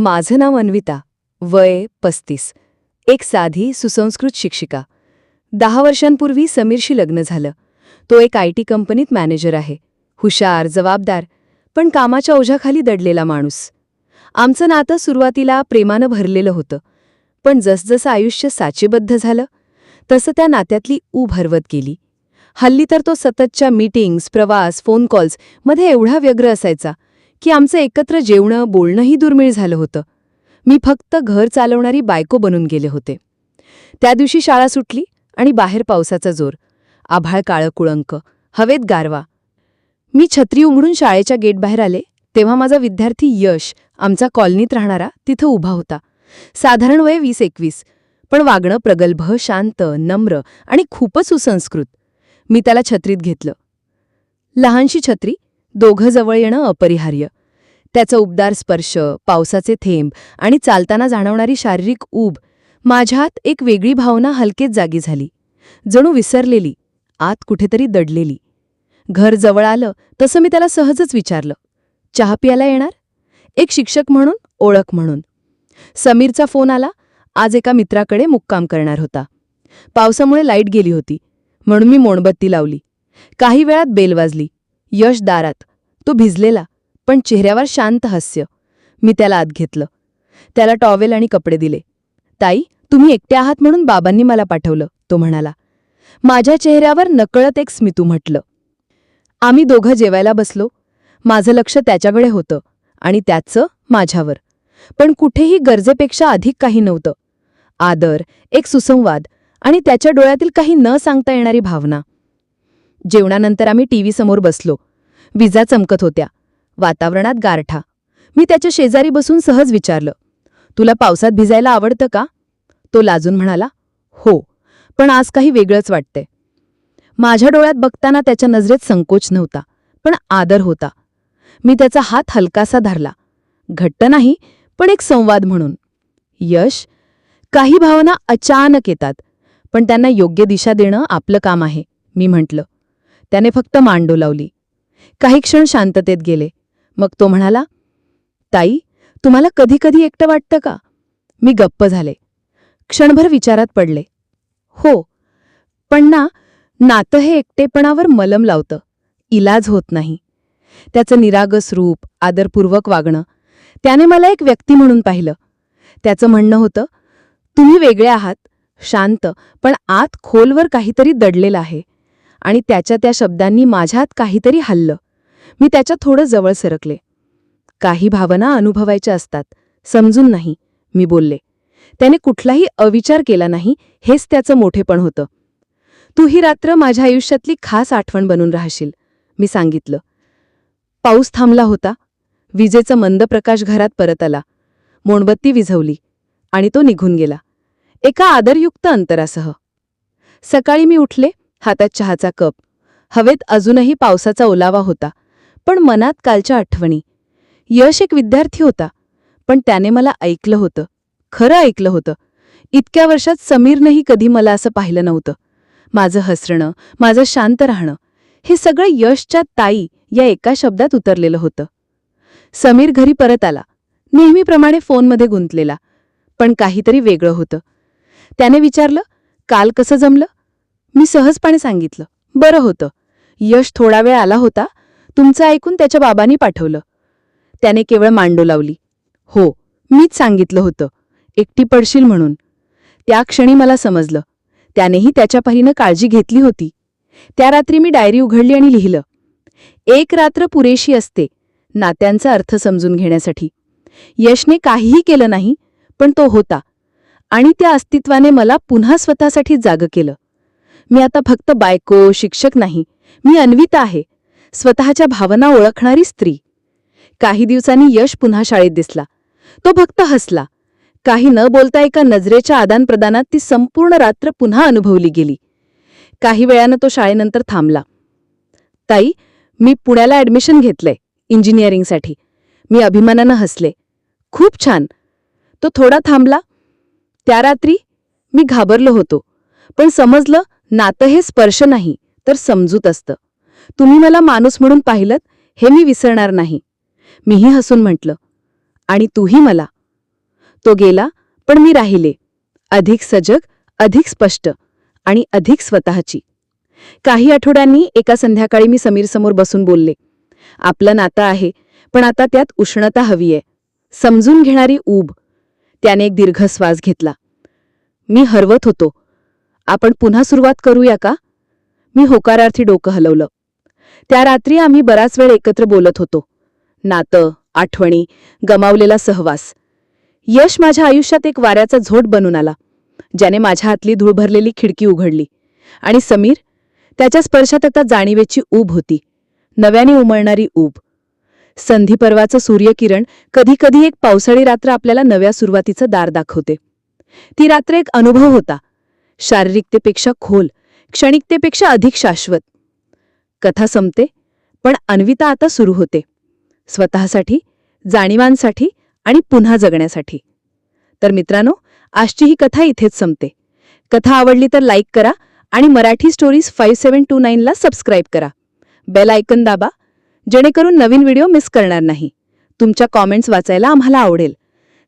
माझं नाव अन्विता वय पस्तीस. एक साधी सुसंस्कृत शिक्षिका. दहा वर्षांपूर्वी समीरशी लग्न झालं. तो एक आय टी कंपनीत मॅनेजर आहे. हुशार जबाबदार पण कामाच्या ओझ्याखाली दडलेला माणूस. आमचं नातं सुरुवातीला प्रेमानं भरलेलं होतं. पण जसजसं आयुष्य साचेबद्ध झालं तसं त्या नात्यातली ऊब हरवत गेली. हल्ली तर तो सततच्या मीटिंग्स प्रवास फोन कॉल्समध्ये एवढा व्यग्र असायचा. की आमचं एकत्र जेवणं बोलणंही दुर्मिळ झालं होतं. मी फक्त घर चालवणारी बायको बनून गेले होते. त्या दिवशी शाळा सुटली आणि बाहेर पावसाचा जोर. आभाळ काळं कुळंक हवेत गारवा. मी छत्री उघडून शाळेच्या गेटबाहेर आले तेव्हा माझा विद्यार्थी यश आमचा कॉलनीत राहणारा तिथं उभा होता. साधारण वय वीस एकवीस. पण वागणं प्रगल्भ शांत नम्र आणि खूपच सुसंस्कृत. मी त्याला छत्रीत घेतलं. लहानशी छत्री दोघं जवळ येणं अपरिहार्य. त्याचा उबदार स्पर्श पावसाचे थेंब आणि चालताना जाणवणारी शारीरिक ऊब माझ्यात एक वेगळी भावना हलकेच जागी झाली. जणू विसरलेली आत कुठेतरी दडलेली. घर जवळ आलं तसं मी त्याला सहजच विचारलं. चहा पियाला येणार? एक शिक्षक म्हणून ओळख म्हणून. समीरचा फोन आला आज एका मित्राकडे मुक्काम करणार होता. पावसामुळे लाइट गेली होती म्हणून मी मोणबत्ती लावली. काही वेळात बेल वाजली. यश दारात. तो भिजलेला पण चेहऱ्यावर शांत हास्य. मी त्याला आत घेतलं. त्याला टॉवेल आणि कपडे दिले. ताई तुम्ही एकटे आहात म्हणून बाबांनी मला पाठवलं तो म्हणाला. माझ्या चेहऱ्यावर नकळत एक स्मितू म्हटलं. आम्ही दोघं जेवायला बसलो. माझं लक्ष त्याच्याकडे होतं आणि त्याचं माझ्यावर. पण कुठेही गरजेपेक्षा अधिक काही नव्हतं. आदर एक सुसंवाद आणि त्याच्या डोळ्यातील काही न सांगता येणारी भावना. जेवणानंतर आम्ही टीव्ही समोर बसलो. विजा चमकत होत्या. वातावरणात गारठा. मी त्याच्या शेजारी बसून सहज विचारलं तुला पावसात भिजायला आवडतं का? तो लाजून म्हणाला हो पण आज काही वेगळंच वाटतंय. माझ्या डोळ्यात बघताना त्याच्या नजरेत संकोच नव्हता पण आदर होता. मी त्याचा हात हलकासा धरला. घट्ट नाही पण एक संवाद म्हणून. यश काही भावना अचानक येतात पण त्यांना योग्य दिशा देणं आपलं काम आहे मी म्हटलं. त्याने फक्त मांडू लावली. काही क्षण शांततेत गेले. मग तो म्हणाला ताई तुम्हाला कधी कधी एकटं वाटतं का? मी गप्प झाले. क्षणभर विचारात पडले. हो पण ना नातं हे एकटेपणावर मलम लावतं. इलाज होत नाही. त्याचं निरागस रूप आदरपूर्वक वागणं त्याने मला एक व्यक्ती म्हणून पाहिलं. त्याचं म्हणणं होतं तुम्ही वेगळे आहात शांत पण आत खोलवर काहीतरी दडलेलं आहे. आणि त्याच्या त्या शब्दांनी माझ्यात काहीतरी हल्लं. मी त्याच्या थोडं जवळ सरकले. काही भावना अनुभवायच्या असतात. समजून नाही मी बोलले. त्याने कुठलाही अविचार केला नाही हेच त्याचं मोठेपण होतं. तू ही रात्र माझ्या आयुष्यातली खास आठवण बनून राहशील मी सांगितलं. पाऊस थांबला होता. विजेचा मंद प्रकाश घरात परत आला. मोणबत्ती विझवली आणि तो निघून गेला. एका आदरयुक्त अंतरासह. सकाळी मी उठले. हातात चहाचा कप. हवेत अजूनही पावसाचा ओलावा होता पण मनात कालच्या आठवणी. यश एक विद्यार्थी होता पण त्याने मला ऐकलं होतं खरं ऐकलं होतं. इतक्या वर्षात समीरनंही कधी मला असं पाहिलं नव्हतं. माझं हसणं माझं शांत राहणं हे सगळं यशच्या ताई या एका शब्दात उतरलेलं होतं. समीर घरी परत आला. नेहमीप्रमाणे फोनमध्ये गुंतलेला पण काहीतरी वेगळं होतं. त्याने विचारलं काल कसं जमलं? मी सहजपणे सांगितलं. बरं होतं. यश थोडा वेळ आला होता. तुमचं ऐकून त्याच्या बाबांनी पाठवलं. त्याने केवळ मांडो लावली. हो मीच सांगितलं होतं. एकटी पडशील म्हणून. त्या क्षणी मला समजलं. त्यानेही त्याच्या परीनं काळजी घेतली होती. त्या रात्री मी डायरी उघडली आणि लिहिलं. एक रात्र पुरेशी असते नात्यांचा अर्थ समजून घेण्यासाठी. यशने काहीही केलं नाही पण तो होता. आणि त्या अस्तित्वाने मला पुन्हा स्वतःसाठी जाग केलं. मी आता फक्त बायको शिक्षक नाही. मी अन्विता आहे. स्वतःच्या भावना ओळखणारी स्त्री. काही दिवसांनी यश पुन्हा शाळेत दिसला. तो फक्त हसला. काही न बोलता एका नजरेच्या आदानप्रदानात ती संपूर्ण रात्र पुन्हा अनुभवली गेली. काही वेळानं तो शाळेनंतर थांबला. ताई मी पुण्याला ॲडमिशन घेतलंय इंजिनिअरिंगसाठी. मी अभिमानानं हसले. खूप छान. तो थोडा थांबला. त्या रात्री मी घाबरलो होतो. पण समजलं नातं हे स्पर्श नाही तर समजूत असतं. तुम्ही मला माणूस म्हणून पाहिलं हे मी विसरणार नाही. मीही हसून म्हटलं आणि तूही मला. तो गेला पण मी राहिले. अधिक सजग अधिक स्पष्ट आणि अधिक स्वतःची. काही आठवड्यांनी एका संध्याकाळी मी समीरसमोर बसून बोलले आपलं नातं आहे पण आता त्यात उष्णता हवी आहे. समजून घेणारी ऊब. त्याने एक दीर्घ श्वास घेतला. मी हरवत होतो. आपण पुन्हा सुरुवात करूया का? मी होकारार्थी डोकं हलवलं. त्या रात्री आम्ही बराच वेळ एकत्र बोलत होतो. नातं आठवणी गमावलेला सहवास. यश माझ्या आयुष्यात एक वाऱ्याचा झोट बनून आला ज्याने माझ्या हातली धूळ भरलेली खिडकी उघडली. आणि समीर त्याच्या स्पर्शात आता जाणीवेची ऊब होती नव्याने उमळणारी ऊब. संधीपर्वाचं सूर्यकिरण कधीकधी एक पावसाळी रात्र आपल्याला नव्या सुरुवातीचं दार दाखवते. ती रात्र एक अनुभव होता शारीरिकतेपेक्षा खोल क्षणिकतेपेक्षा अधिक शाश्वत. कथा संपते पण अन्विता आता सुरू होते. स्वतःसाठी जाणीवांसाठी आणि पुन्हा जगण्यासाठी. तर मित्रांनो आजची ही कथा इथेच संपते. कथा आवडली तर लाईक करा आणि Marathi stories five seven two नाईनला subscribe करा. बेल आयकन दाबा जेणेकरून नवीन व्हिडिओ मिस करणार नाही. तुमच्या कॉमेंट्स वाचायला आम्हाला आवडेल.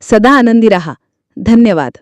सदा आनंदी रहा. धन्यवाद.